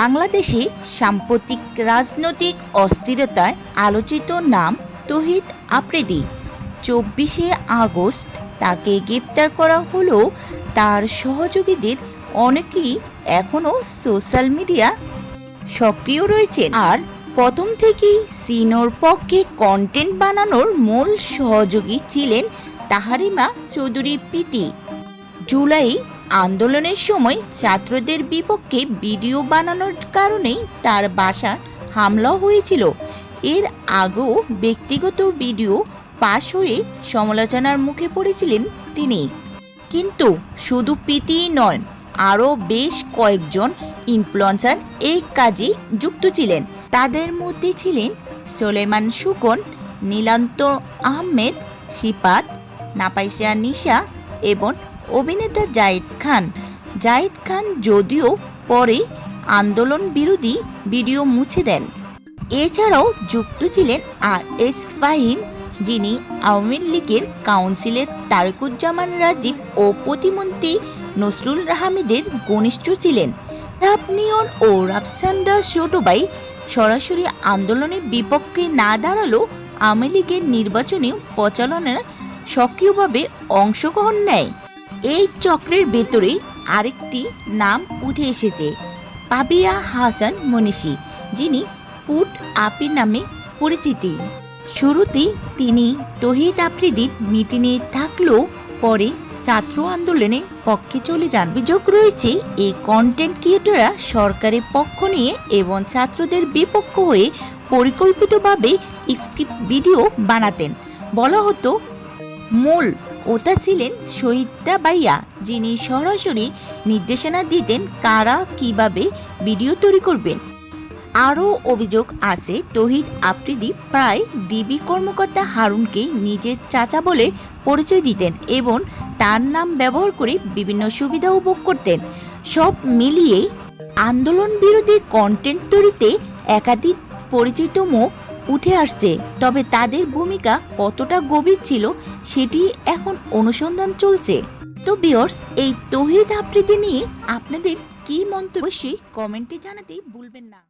বাংলাদেশে সাম্প্রতিক রাজনৈতিক অস্থিরতায় আলোচিত নাম তহিদ আফ্রিদি। চব্বিশে আগস্ট তাকে গ্রেপ্তার করা হলেও তার সহযোগীদের অনেকেই এখনও সোশ্যাল মিডিয়া সক্রিয় রয়েছেন। আর প্রথম থেকেই সিনোর পক্ষে কন্টেন্ট বানানোর মূল সহযোগী ছিলেন তাহারিমা চৌধুরী পিতি জুলাই আন্দোলনের সময় ছাত্রদের বিপক্ষে ভিডিও বানানোর কারণেই তার বাসা হামলা হয়েছিল। এর আগেও ব্যক্তিগত ভিডিও পাশ হয়ে সমালোচনার মুখে পড়েছিলেন তিনি। কিন্তু শুধু পিতিই নয় আরও বেশ কয়েকজন ইনফ্লুয়েন্সার এই কাজে যুক্ত ছিলেন। তাদের মধ্যে ছিলেন সোলেমান সুকন, নীলান্ত আহমেদ, শিপাত নাপাইসা নিশা এবং অভিনেতা জাহিদ খান। জাহিদ খান যদিও পরে আন্দোলন বিরোধী ভিডিও মুছে দেন। এছাড়াও যুক্ত ছিলেন আর এস ফাহিম, যিনি আওয়ামী লীগের কাউন্সিলের তারেকুজ্জামান রাজীব ও প্রতিমন্ত্রী নসরুল আহমেদের ঘনিষ্ঠ ছিলেন। তাপনিয়ন ও রাফসান্দা ছোটবাই সরাসরি আন্দোলনের বিপক্ষে না দাঁড়ালেও আওয়ামী লীগের নির্বাচনী প্রচালনা সক্রিয়ভাবে অংশগ্রহণ নেয়। এই চক্রের ভেতরে আরেকটি নাম উঠে এসেছে, পাবিয়া হাসান মনীষী, যিনি পুট আপি নামে পরিচিতি। শুরুতে তিনি তহিদ আফ্রিদির মিটিংয়ে থাকলেও পরে ছাত্র আন্দোলনে পক্ষে চলে যান। অভিযোগ রয়েছে, এই কন্টেন্ট ক্রিয়েটররা সরকারের পক্ষ নিয়ে এবং ছাত্রদের বিপক্ষ হয়ে পরিকল্পিতভাবে স্ক্রিপ্ট ভিডিও বানাতেন। বলা হতো মূল। ওটা ছিলেন শহীদা বাইয়া যিনি সরাসরি নির্দেশনা দিতেন কারা, কীভাবে ভিডিও তৈরি করবেন। আরও অভিযোগ আছে, তহিদ আফ্রিদি প্রায় ডিবি কর্মকর্তা হারুনকে নিজের চাচা বলে পরিচয় দিতেন এবং তার নাম ব্যবহার করে বিভিন্ন সুবিধা উপভোগ করতেন। সব মিলিয়ে আন্দোলন বিরোধী কন্টেন্ট তৈরিতে একাধিক পরিচিত মুখ উঠে আসছে। তবে তাদের ভূমিকা কতটা গভীর ছিল সেটি এখন অনুসন্ধান চলছে। তো বিয়র্স এই তহিদ আবৃত্তি নিয়ে আপনাদের কি মন্তব্য সেই কমেন্টে জানাতে ভুলবেন না।